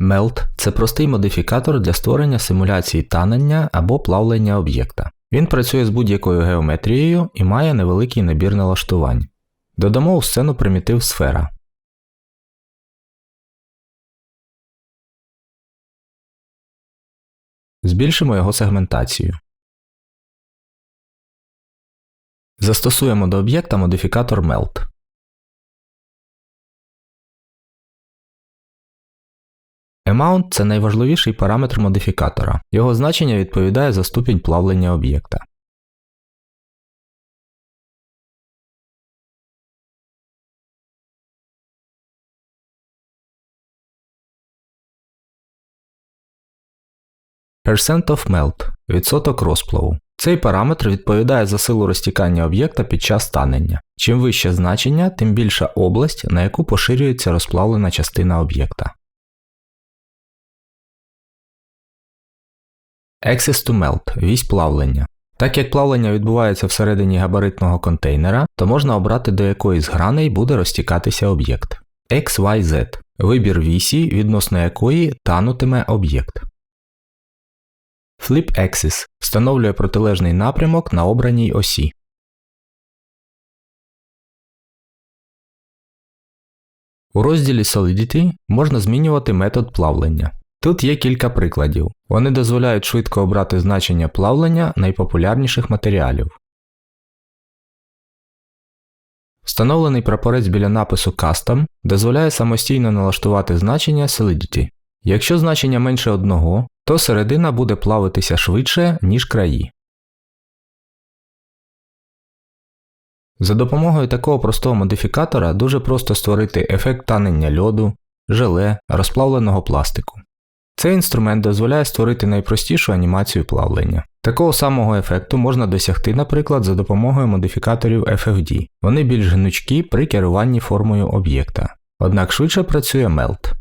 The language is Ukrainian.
Melt це простий модифікатор для створення симуляції танення або плавлення об'єкта. Він працює з будь-якою геометрією і має невеликий набір налаштувань. Додамо у сцену примітив сфера. Збільшимо його сегментацію. Застосуємо до об'єкта модифікатор Melt. Amount – це найважливіший параметр модифікатора. Його значення відповідає за ступінь плавлення об'єкта. Percent of melt – відсоток розплаву. Цей параметр відповідає за силу розтікання об'єкта під час танення. Чим вище значення, тим більша область, на яку поширюється розплавлена частина об'єкта. Access to melt – вісь плавлення. Так як плавлення відбувається всередині габаритного контейнера, то можна обрати до якої з граней буде розтікатися об'єкт. XYZ – вибір вісі, відносно якої танутиме об'єкт. Flip Axis встановлює протилежний напрямок на обраній осі. У розділі Solidity можна змінювати метод плавлення. Тут є кілька прикладів. Вони дозволяють швидко обрати значення плавлення найпопулярніших матеріалів. Встановлений прапорець біля напису Custom дозволяє самостійно налаштувати значення Solidity. Якщо значення менше одного, то середина буде плавитися швидше, ніж краї. За допомогою такого простого модифікатора дуже просто створити ефект танення льоду, желе, розплавленого пластику. Цей інструмент дозволяє створити найпростішу анімацію плавлення. Такого самого ефекту можна досягти, наприклад, за допомогою модифікаторів FFD. Вони більш гнучкі при керуванні формою об'єкта. Однак швидше працює Melt.